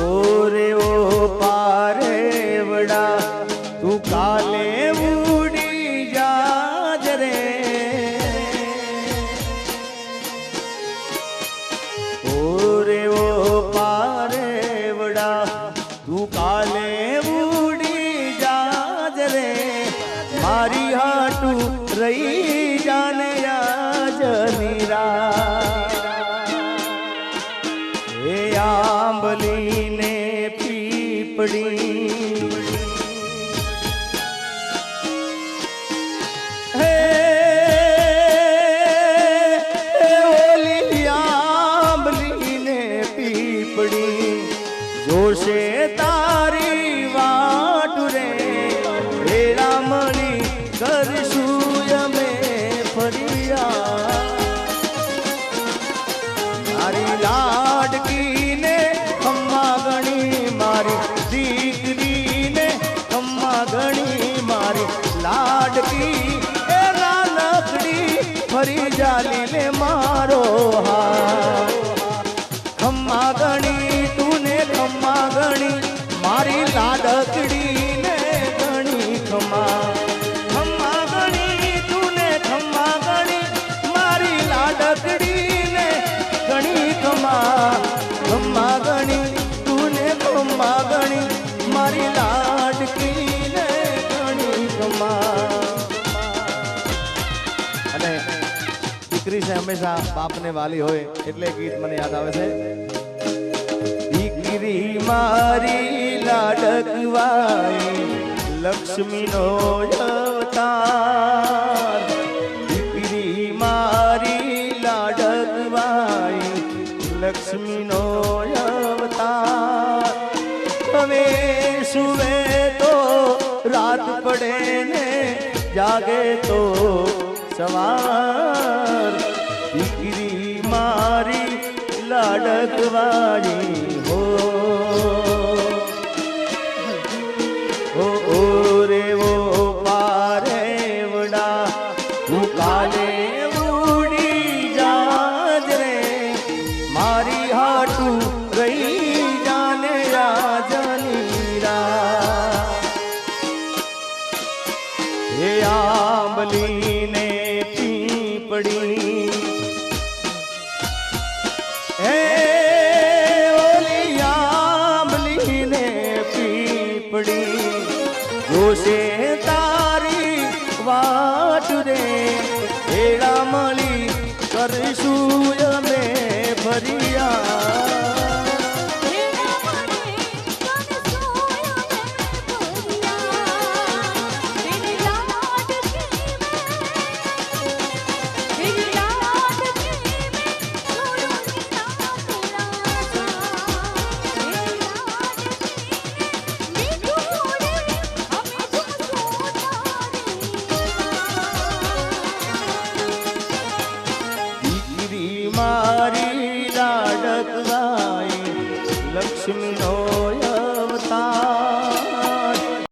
ઓરે ઓ પારેવડા તું કાલે ઉડી જાજ રે. ઓરે ઓ પારેવડા તું કાલે ઉડી જાજ રે. મારી હાટું રહી જાને આજ તારી વાટ રે. હે રામણી કરશું અમે ફરિયા. મારી લાડકીને ખમ્મા ગણી મારી, દીકરીને ખમ્મા ગણી મારી. લાડકી એ નાનકડી ફરી જાલીને મારો હા ખમ્મા ગણી તુને ખમ્મા ગણી મારી ઘણી ખમા ખમ્મા ગણી, તુને ખમ્મા ગણી, મારી લાડકડીને ઘણી ખમા ખમ્મા ગણી ખમ્મા ગણી, મારી લાડકીને ઘણી ખમા. દીકરી છે હંમેશા બાપને વાલી હોય, એટલે ગીત મને યાદ આવે છે. દીકરી મારી લાડકવાઈ લક્ષ્મીનો અવતાર દીકરી મારી લાડકવાઈ લક્ષ્મીનો અવતાર હવે સુવે તો રાત પડે ને જાગે તો સવાર દીકરી મારી લાડકવાળી હે આંબલીને પીપડી હે ઓલી આંબલીને પીપડી જોશે તારી વાટ રે હેડા મળી કરશું અમે ફરિયા लक्ष्मी